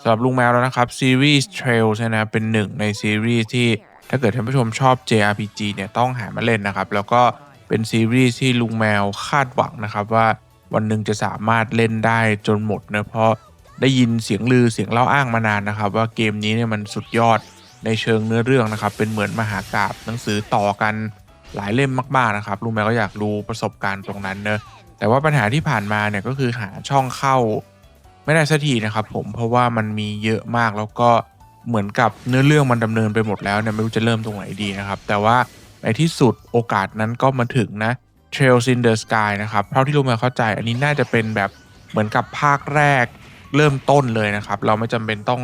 สำหรับลุงแมวแล้วนะครับซีรีส์ Trails เนี่ยนะเป็นหนึ่งในซีรีส์ที่ถ้าเกิดท่านผู้ชมชอบ JRPG เนี่ยต้องหามาเล่นนะครับ แล้วก็เป็นซีรีส์ที่ลุงแมวคาดหวังนะครับว่าวันหนึ่งจะสามารถเล่นได้จนหมดนะเพราะได้ยินเสียงลือเสียงเล่าอ้างมานานนะครับ ว่าเกมนี้เนี่ยมันสุดยอดในเชิงเนื้อเรื่องนะครับ เป็นเหมือนมหากาบหนังสือต่อกันหลายเล่มมากๆนะครับลุงแมวก็อยากรู้ประสบการณ์ตรงนั้นเนอะแต่ว่าปัญหาที่ผ่านมาเนี่ยก็คือหาช่องเข้า ไม่ได้สักทีนะครับผมเพราะว่ามันมีเยอะมากแล้วก็เหมือนกับเนื้อเรื่องมันดำเนินไปหมดแล้วเนี่ยไม่รู้จะเริ่มตรงไหนดีนะครับ แต่ว่าในที่สุดโอกาสนั้นก็มาถึงนะ Trails in the Sky นะครับเท่าที่รู้มาเข้าใจ อันนี้น่าจะเป็นแบบเหมือนกับภาคแรกเริ่มต้นเลยนะครับ เราไม่จำเป็นต้อง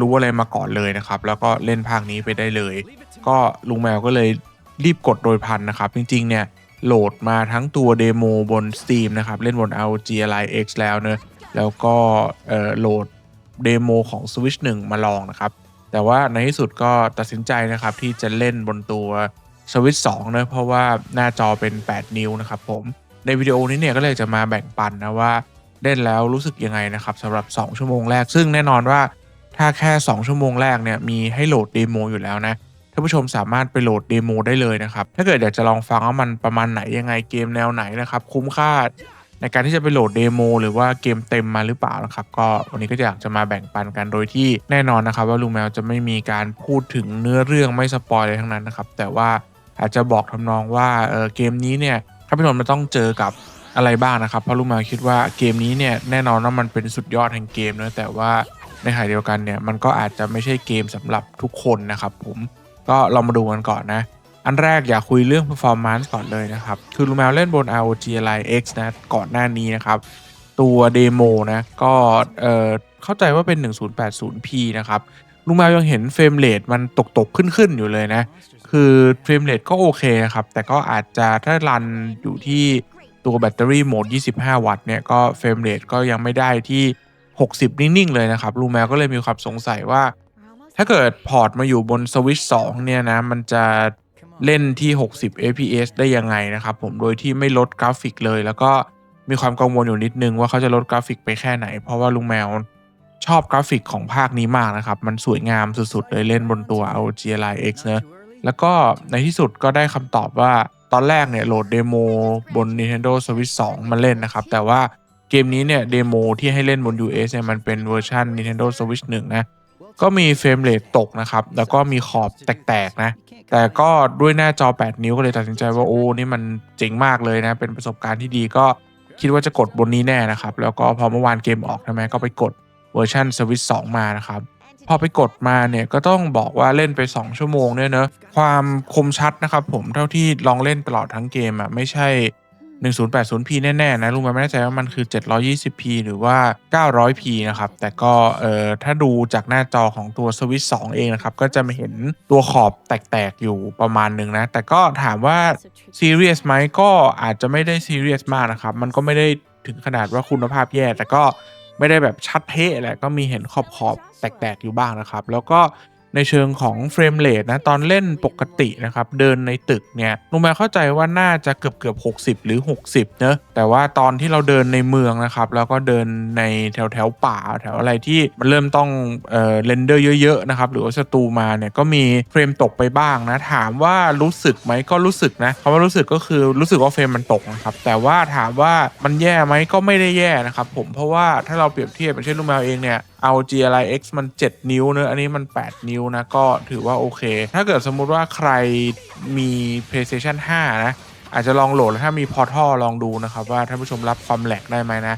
รู้อะไรมาก่อนเลยนะครับ แล้วก็เล่นภาคนี้ไปได้เลย ก็ลุงแมวก็เลยรีบกดโดยพันนะครับ จริงๆเนี่ยโหลดมาทั้งตัวเดโมบน Steam นะครับ เล่นบน ROG Ally X แล้วเนอะ แล้วก็โหลดเดโมของ Switch 1 มาลองนะครับ แต่ว่าในที่สุดก็ตัดสินใจนะครับที่จะเล่นบนตัว Switch 2เนอะเพราะว่าหน้าจอเป็น 8 นิ้วนะครับผมในวิดีโอนี้เนี่ยก็เลยจะมาแบ่งปันนะว่าเล่นแล้วรู้สึกยังไงนะครับสำหรับ 2 ชั่วโมงแรก ซึ่งแน่นอนว่าถ้าแค่ 2 ชั่วโมงแรกเนี่ยมีให้โหลดเดโมอยู่แล้วนะท่านผู้ชมสามารถไปโหลดเดโมได้เลยนะครับ ถ้าเกิดอยากจะลองฟังว่ามันประมาณไหนยังไงเกมแนวไหนนะครับ คุ้มค่า ในการที่จะไปโหลดเดโมหรือว่าเกมเต็มมาหรือเปล่านะครับ ก็วันนี้ก็อยากจะมาแบ่งปันกันโดยที่แน่นอนนะครับ ว่าลุงแมวจะไม่มีการพูดถึงเนื้อเรื่องไม่สปอยเลยทั้งนั้นนะครับ แต่ว่าอาจจะบอกทำนองว่าเออเกมนี้เนี่ยท่านผู้ชมมันต้องเจอกับอะไรบ้างนะครับเพราะลุงแมวคิดว่าเกมนี้เนี่ยแน่นอนว่ามันเป็นสุดยอดแห่งเกมนะแต่ว่าในขณะเดียวกันเนี่ยมันก็อาจจะไม่ใช่เกมสำหรับทุกคนนะครับผมก็เรามาดูกันก่อนนะ อันแรกอยากคุยเรื่อง performance ก่อนเลยนะครับ คือลูแมวเล่นบน ROG Ally X นะก่อนหน้านี้นะครับ ตัวเดโมนะก็เอ่อเข้าใจว่าเป็น 1080p นะครับลูแมวยังเห็นเฟรมเรทมันตกตกขึ้นขึ้นอยู่เลยนะ คือเฟรมเรทก็โอเคนะครับ แต่ก็อาจจะถ้ารันอยู่ที่ตัวแบตเตอรี่โหมด 25 วัตต์เนี่ยก็เฟรมเรทก็ยังไม่ได้ที่ 60 นิ่ง ๆ เลยนะครับลูแมวก็เลยมีความสงสัยว่า ถ้าเกิดพอร์ตมาอยู่บน Switch 2เนี่ยนะ มันจะ เล่นที่ 60 fps ได้ยังไงนะครับผมโดยที่ไม่ลดกราฟิกเลย แล้วก็มีความกังวลอยู่นิดนึงว่าเขาจะลดกราฟิกไปแค่ไหน เพราะว่าลุงแมวชอบกราฟิกของภาคนี้มากนะครับ มันสวยงามสุดๆเลยเล่นบนตัว ROG Ally X เนอะแล้วก็ในที่สุดก็ได้คำตอบว่าตอนแรกเนี่ยโหลดเดโมบน Nintendo Switch 2 มาเล่นนะครับ แต่ว่าเกมนี้เนี่ยเดโมที่ให้เล่นบน US เนี่ยมันเป็นเวอร์ชัน Nintendo Switch 1 นะ ก็มีเฟรมเรทตกนะครับ แล้วก็มีขอบแตกๆนะ แต่ก็ด้วยหน้าจอ 8 นิ้วก็เลยตัดสินใจว่าโอ้นี่มันเจ๋งมากเลยนะ เป็นประสบการณ์ที่ดีก็คิดว่าจะกดบนนี้แน่นะครับ แล้วก็พอเมื่อวานเกมออกใช่ไหมก็ไปกดเวอร์ชันสวิต2มานะครับ พอไปกดมาเนี่ยก็ต้องบอกว่าเล่นไป 2 ชั่วโมงเนี่ยเนอะความคมชัดนะครับผมเท่าที่ลองเล่นตลอดทั้งเกมอะไม่ใช่ 1080p แน่ๆนะลุงไม่แน่ใจว่ามันคือ 720p หรือว่า 900p นะครับ แต่ก็เอ่อถ้าดูจากหน้าจอของตัว Switch 2 เองนะครับ ก็จะมาเห็นตัวขอบแตกๆ อยู่ประมาณหนึ่งนะ แต่ก็ถามว่าซีเรียสไหมก็อาจจะไม่ได้ซีเรียสมากนะครับ มันก็ไม่ได้ถึงขนาดว่าคุณภาพแย่ แต่ก็ไม่ได้แบบชัดเทะแหละก็มีเห็นขอบขอบแตกๆ อยู่บ้างนะครับ แล้วก็ ในเชิงของเฟรมเรทนะตอนเล่นปกตินะครับเดินในตึกเนี่ยลุงแมวเข้าใจว่าน่าจะเกือบเกือบ60 หรือ 60เนอะแต่ว่าตอนที่เราเดินในเมืองนะครับแล้วก็เดินในแถวแถวป่าแถวอะไรที่มันเริ่มต้องเอ่อเรนเดอร์เยอะๆนะครับหรือว่าศัตรูมาเนี่ยก็มีเฟรมตกไปบ้างนะถามว่ารู้สึกไหมก็รู้สึกนะคำว่ารู้สึกก็คือรู้สึกว่าเฟรมมันตกนะครับแต่ว่าถามว่ามันแย่ไหมก็ไม่ได้แย่นะครับผมเพราะว่าถ้าเราเปรียบเทียบอย่างเช่นลุงแมวเองเนี่ยเอา GLX มัน 7 นิ้วเนอะอันนี้มัน 8 นิ้วนะ ก็ถือว่าโอเค ถ้าเกิดสมมุติว่าใครมี PlayStation 5 นะ อาจจะลองโหลดแล้วถ้ามี Portal ลองดูนะครับ ว่าท่านผู้ชมรับความแหลกได้ไหมนะ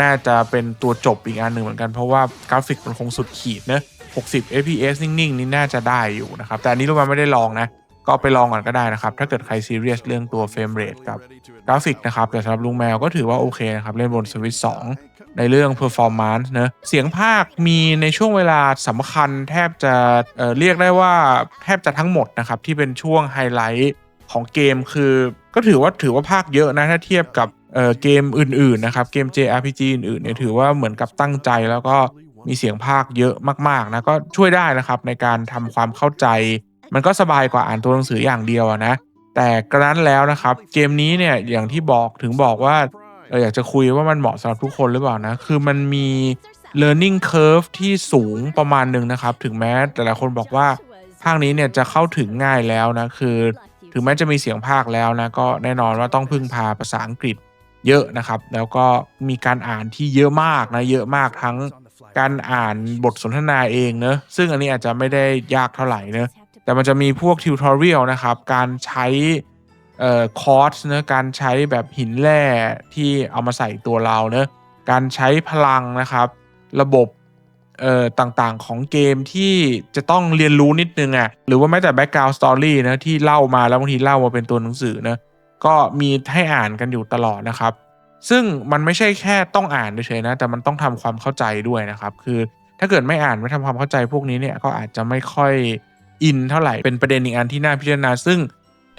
น่าจะเป็นตัวจบอีกอันหนึ่งเหมือนกัน เพราะว่ากราฟิกมันคงสุดขีดเนอะ60 fps นิ่งๆ นี่น่าจะได้อยู่นะครับ แต่อันนี้ลูกมาไม่ได้ลองนะ ก็ไปลองก่อนก็ได้นะครับ ถ้าเกิดใครซีเรียสเรื่องตัวเฟรมเรทกับกราฟิกนะครับ แต่สำหรับลุงแมวก็ถือว่าโอเคนะครับ เล่นบน Switch 2 ในเรื่อง performance เนอะเสียงภาคมีในช่วงเวลาสำคัญแทบจะเเรียกได้ว่าแทบจะทั้งหมดนะครับ ที่เป็นช่วงไฮไลท์ของเกมคือ ก็ถือว่าถือว่าภาคเยอะนะ ถ้าเทียบกับเเกมอื่นๆนะครับ เกม JRPG อื่นๆเนี่ยถือว่าเหมือนกับตั้งใจแล้วก็มีเสียงภาคเยอะมากๆนะก็ช่วยได้นะครับในการทำความเข้าใจ มันก็สบายกว่าอ่านตัวหนังสืออย่างเดียวนะแต่กระนั้นแล้วนะครับ เกมนี้เนี่ยอย่างที่บอกถึงบอกว่า เอออยากจะคุยว่ามันเหมาะสำหรับทุกคนหรือเปล่านะ คือมันมี learning curve ที่สูงประมาณหนึ่งนะครับ ถึงแม้แต่ละคนบอกว่าภาคนี้เนี่ยจะเข้าถึงง่ายแล้วนะ คือ ถึงแม้จะมีเสียงภาคแล้วนะ ก็แน่นอนว่าต้องพึ่งพาภาษาอังกฤษเยอะนะครับ แล้วก็มีการอ่านที่เยอะมากนะ เยอะมากทั้งการอ่านบทสนทนาเองเนอะซึ่งอันนี้อาจจะไม่ได้ยากเท่าไหร่เนอะแต่มันจะมีพวกทิวทอเรียลนะครับ การใช้ เอ่อคอร์สเนอะการใช้แบบหินแร่ที่เอามาใส่ตัวเราเนอะการใช้พลังนะครับ ระบบเอ่อต่างๆของเกมที่จะต้องเรียนรู้นิดนึงอะ่ะหรือว่าแม้แต่แบ็กกราวด์สตอรี่นะที่เล่ามาแล้วบางทีเล่ามาเป็นตัวหนังสือนะก็มีให้อ่านกันอยู่ตลอดนะครับ ซึ่งมันไม่ใช่แค่ต้องอ่านเฉยๆนะแต่มันต้องทำความเข้าใจด้วยนะครับคือถ้าเกิดไม่อ่านไม่ทำความเข้าใจพวกนี้เนี่ยก็อาจจะไม่ค่อยอินเท่าไหร่เป็นประเด็นอีกอันที่น่าพิจารณาซึ่ง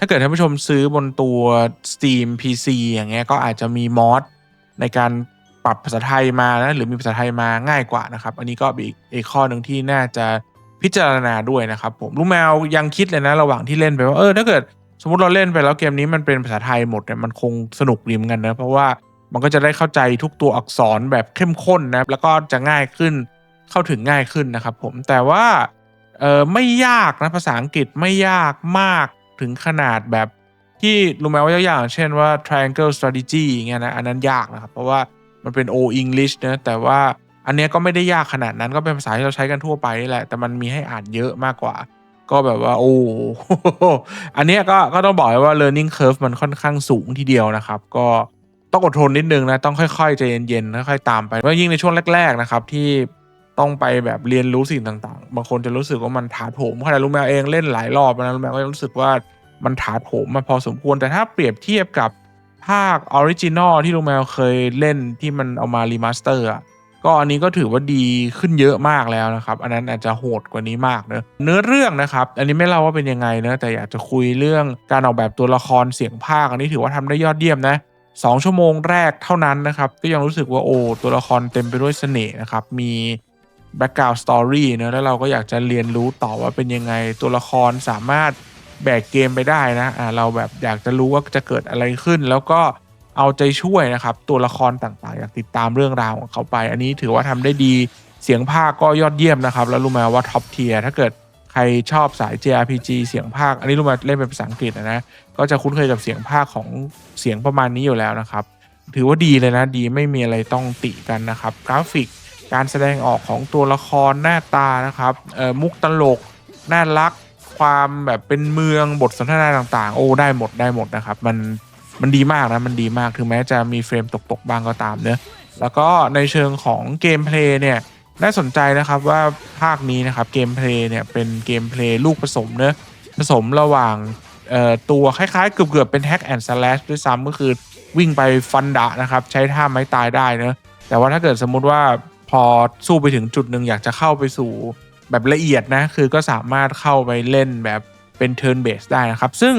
ถ้าเกิดท่านผู้ชมซื้อบนตัว Steam PC อย่างเงี้ยก็อาจจะมีมอดในการปรับภาษาไทยมานะหรือมีภาษาไทยมาง่ายกว่านะครับ อันนี้ก็เป็นอีกอีกข้อหนึ่งที่น่าจะพิจารณาด้วยนะครับผมลูกแมวยังคิดเลยนะระหว่างที่เล่นไปว่าเออถ้าเกิดสมมติเราเล่นไปแล้วเกมนี้มันเป็นภาษาไทยหมดเนี่ยมันคงสนุกดีเหมือนกันนะเพราะว่ามันก็จะได้เข้าใจทุกตัวอักษรแบบเข้มข้นนะแล้วก็จะง่ายขึ้นเข้าถึงง่ายขึ้นนะครับผมแต่ว่าเออไม่ยากนะภาษาอังกฤษไม่ยากมาก ถึงขนาดแบบที่รู้ไหมว่ายกอย่าง เช่นว่า triangle strategy อย่างเงี้ยนะอันนั้นยากนะครับ เพราะว่ามันเป็น O English นะแต่ว่าอันเนี้ยก็ไม่ได้ยากขนาดนั้นก็เป็นภาษาที่เราใช้กันทั่วไปนี่แหละ แต่มันมีให้อ่านเยอะมากกว่า ก็แบบว่าโอ้อันเนี้ยก็ก็ต้องบอกเลยว่า learning curve มันค่อนข้างสูงทีเดียวนะครับ ก็ต้องอดทนนิดนึงนะ ต้องค่อยๆใจเย็นๆค่อยๆตามไปเพราะยิ่งในช่วงแรก ๆนะครับ ที่ต้องไปแบบเรียนรู้สิ่งต่าง ๆ บางคนจะรู้สึกว่ามันถาโถมขนาดลุงแมวเองเล่นหลายรอบนะลุงแมวก็รู้สึกว่า มันถาโถมมาพอสมควร แต่ถ้าเปรียบเทียบกับภาคออริจินอลที่ลุงแมวเคยเล่นที่มันเอามารีมาสเตอร์อะก็อันนี้ก็ถือว่าดีขึ้นเยอะมากแล้วนะครับ อันนั้นอาจจะโหดกว่านี้มากเนอะเนื้อเรื่องนะครับ อันนี้ไม่เล่าว่าเป็นยังไงนะแต่อยากจะคุยเรื่องการออกแบบตัวละครเสียงภาค อันนี้ถือว่าทำได้ยอดเยี่ยมนะสองชั่วโมงแรกเท่านั้นนะครับ ก็ยังรู้สึกว่าโอ้ตัวละครเต็มไปด้วยเสน่ห์นะครับ มีแบ็กกราวด์สตอรี่เนอะแล้วเราก็อยากจะเรียนรู้ต่อว่าเป็นยังไงตัวละครสามารถ แบกเกมไปได้นะอ่าเราแบบอยากจะรู้ว่าจะเกิดอะไรขึ้น แล้วก็เอาใจช่วยนะครับ ตัวละครต่างๆ อยากติดตามเรื่องราวของเขาไป อันนี้ถือว่าทำได้ดีเสียงภาคก็ยอดเยี่ยมนะครับ แล้วรู้ไหมว่าท็อปเทียร์ถ้าเกิดใครชอบสาย JRPG เสียงภาค อันนี้รู้ไหมเล่นเป็นภาษาอังกฤษนะนะ ก็จะคุ้นเคยกับเสียงภาคของเสียงประมาณนี้อยู่แล้วนะครับ ถือว่าดีเลยนะ ดีไม่มีอะไรต้องติกันนะครับ กราฟิก การแสดงออกของตัวละครหน้าตานะครับเอ่อมุกตลก น่ารัก ความแบบเป็นเมืองบทสนทนาต่างๆ โอ้ได้หมดได้หมดนะครับ มันมันดีมากนะ มันดีมากถึงแม้จะมีเฟรมตกๆบ้างก็ตามเนอะแล้วก็ในเชิงของเกมเพลย์เนี่ยน่าสนใจนะครับว่าภาคนี้นะครับเกมเพลย์เนี่ยเป็นเกมเพลย์ลูกผสมเนอะผสมระหว่างตัวคล้ายๆ เกือบๆเป็นแฮกแอนด์สแลชด้วยซ้ำก็คือวิ่งไปฟันดะนะครับ ใช้ท่าไม้ตายได้เนอะแต่ว่าถ้าเกิดสมมุติว่าพอสู้ไปถึงจุดหนึ่งอยากจะเข้าไปสู่ แบบละเอียดนะ คือก็สามารถเข้าไปเล่นแบบเป็นเทิร์นเบสได้นะครับ ซึ่ง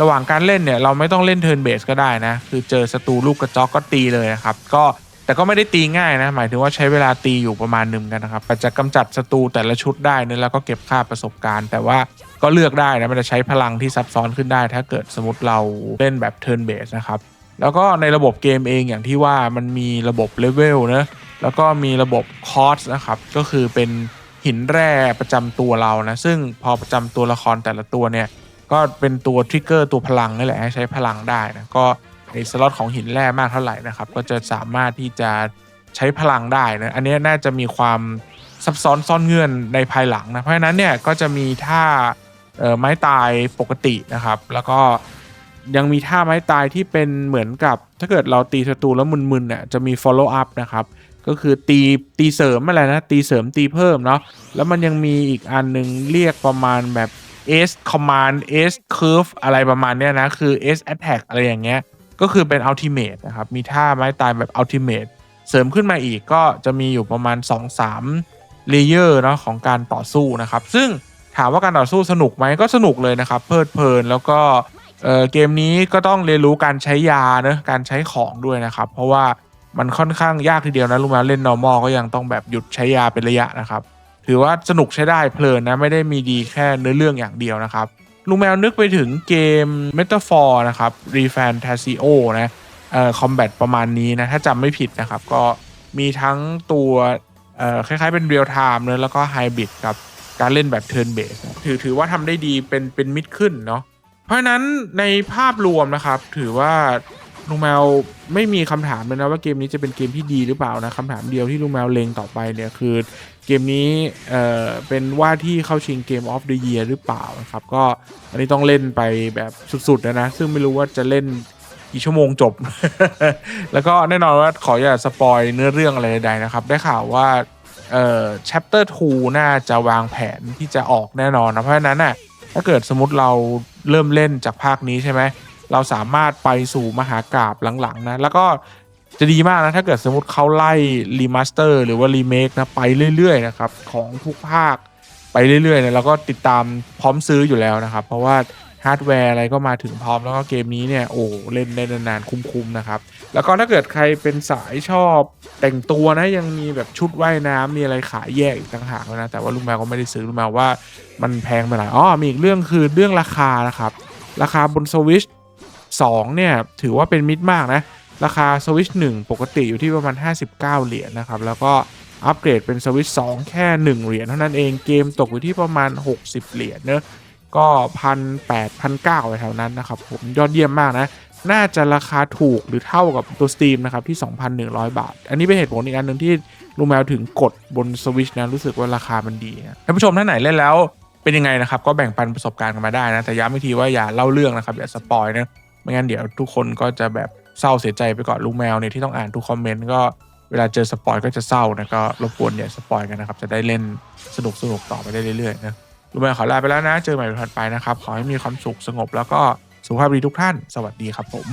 ระหว่างการเล่นเนี่ย เราไม่ต้องเล่นเทิร์นเบสก็ได้นะ คือเจอศัตรูลูกกระจอกก็ตีเลยนะครับ ก็แต่ก็ไม่ได้ตีง่ายนะ หมายถึงว่าใช้เวลาตีอยู่ประมาณหนึ่งกันนะครับจะกำจัดศัตรูแต่ละชุดได้นะแล้วก็เก็บค่าประสบการณ์ แต่ว่าก็เลือกได้นะ มันจะใช้พลังที่ซับซ้อนขึ้นได้ ถ้าเกิดสมมติเราเล่นแบบเทิร์นเบสนะครับ แล้วก็ในระบบเกมเองอย่างที่ว่ามันมีระบบเลเวลนะ แล้วก็มีระบบคอร์สนะครับ ก็คือเป็น หินแร่ประจำตัวเรานะ ซึ่งพอประจำตัวละครแต่ละตัวเนี่ย ก็เป็นตัวทริกเกอร์ตัวพลังนี่แหละให้ใช้พลังได้นะ ก็ในสล็อตของหินแร่มากเท่าไหร่นะครับ ก็จะสามารถที่จะใช้พลังได้นะ อันนี้น่าจะมีความซับซ้อนซ่อนเงื่อนในภายหลังนะ เพราะฉะนั้นเนี่ยก็จะมีท่าไม้ตายปกตินะครับ แล้วก็ยังมีท่าไม้ตายที่เป็นเหมือนกับ ถ้าเกิดเราตีศัตรูแล้วมึนๆเนี่ยจะมี follow up นะครับ ก็คือตีตีเสริมอะไรนะ ตีเสริมตีเพิ่มเนาะแล้วมันยังมีอีกอันหนึ่งเรียกประมาณแบบ S command S curve อะไรประมาณเนี้ยนะ คือ S attack อะไรอย่างเงี้ย ก็คือเป็น ultimate นะครับ มีท่าไม้ตายแบบ ultimate เสริมขึ้นมาอีกก็จะมีอยู่ประมาณ 2-3เลเยอร์เนาะของการต่อสู้นะครับ ซึ่งถามว่าการต่อสู้สนุกไหมก็สนุกเลยนะครับ เพลิดเพลินแล้วก็เออเกมนี้ก็ต้องเรียนรู้การใช้ยาเนะการใช้ของด้วยนะครับ เพราะว่า มันค่อนข้างยากทีเดียวนะลุงแมวเล่น normal ก็ยังต้องแบบหยุดใช้ยาเป็นระยะนะครับ ถือว่าสนุกใช้ได้เพลินนะไม่ได้มีดีแค่เนื้อเรื่องอย่างเดียวนะครับลุงแมวนึกไปถึงเกม Metaphor นะครับ r e f a n t a s i o นะเอ่อคอมแบทประมาณนี้นะ ถ้าจำไม่ผิดนะครับ ก็มีทั้งตัวเอ่อคล้ายๆเป็นเรียลไทม์เนะแล้วก็ไฮบริดกับการเล่นแบบเทิร์นเบสถือถือว่าทำได้ดีเป็นเป็นมิดขึ้นเนาะเพราะนั้นในภาพรวมนะครับ ถือว่า ลุงแมวไม่มีคำถามเลยนะว่าเกมนี้จะเป็นเกมที่ดีหรือเปล่านะคำถามเดียวที่ลุงแมวเลงต่อไปเนี่ยคือเกมนี้เอ่อเป็นว่าที่เข้าชิงเกมออฟเดอะเยียร์หรือเปล่านะครับก็อันนี้ต้องเล่นไปแบบสุดๆนะนะ ซึ่งไม่รู้ว่าจะเล่นกี่ชั่วโมงจบ แล้วก็แน่นอนว่าขออย่าสปอยเนื้อเรื่องอะไรใดๆนะครับ ได้ข่าวว่าเอ่อ chapter 2 น่าจะวางแผนที่จะออกแน่นอนนะเพราะฉะนั้นน่ะถ้าเกิดสมมติเราเริ่มเล่นจากภาคนี้ใช่ไหม เราสามารถไปสู่มหากราบหลังๆนะแล้วก็จะดีมากนะถ้าเกิดสมมติเขาไล่รีมาสเตอร์หรือว่ารีเมคนะไปเรื่อยๆนะครับของทุกภาคไปเรื่อยๆนี่ยเราก็ติดตามพร้อมซื้ออยู่แล้วนะครับ เพราะว่าฮาร์ดแวร์อะไรก็มาถึงพร้อมแล้วก็เกมนี้เนี่ยโอ้เล่นได้นานๆคุ้มๆนะครับ แล้วก็ถ้าเกิดใครเป็นสายชอบแต่งตัวนะยังมีแบบชุดว่ายน้ำมีอะไรขายแยกอีกต่างหากนะ แต่ว่าลุงแมวก็ไม่ได้ซื้อลุงแมวว่ามันแพงไปหน่อยอ๋อมีอีกเรื่องคือเรื่องราคานะครับ ราคาบนสวิช 2 เนี่ย ถือว่าเป็นมิดมากนะ ราคาสวิช1ปกติอยู่ที่ประมาณ 59 เหรียญนะครับ แล้วก็อัปเกรดเป็นสวิช2แค่ 1 เหรียญเท่านั้นเองเกมตกอยู่ที่ประมาณ 60 เหรียญเนอะก็พันแปดพันเก้าแถวนั้นนะครับผมยอดเยี่ยมมากนะ น่าจะราคาถูกหรือเท่ากับตัว Steam นะครับที่ 2,100 บาท อันนี้เป็นเหตุผลอีกอันหนึ่งที่ลุงแมวถึงกดบนสวิชนะรู้สึกว่าราคามันดีนะท่านผู้ชมท่านไหนเล่นแล้วเป็นยังไงนะครับ ก็แบ่งปันประสบการณ์กันมาได้นะ แต่ย้ำอีกทีว่าอย่าเล่าเรื่องนะครับ อย่าสปอยนะ ไม่งั้นเดี๋ยวทุกคนก็จะแบบเศร้าเสียใจไปก่อนลูกแมวเนี่ยที่ต้องอ่านทุกคอมเมนต์ก็เวลาเจอสปอยก็จะเศร้านะก็รบกวนอย่าสปอยกันนะครับ จะได้เล่นสนุกสนุกต่อไปได้เรื่อยๆนะลูกแมวขอลาไปแล้วนะ เจอใหม่ถัดไปนะครับ ขอให้มีความสุขสงบแล้วก็สุขภาพดีทุกท่าน สวัสดีครับผม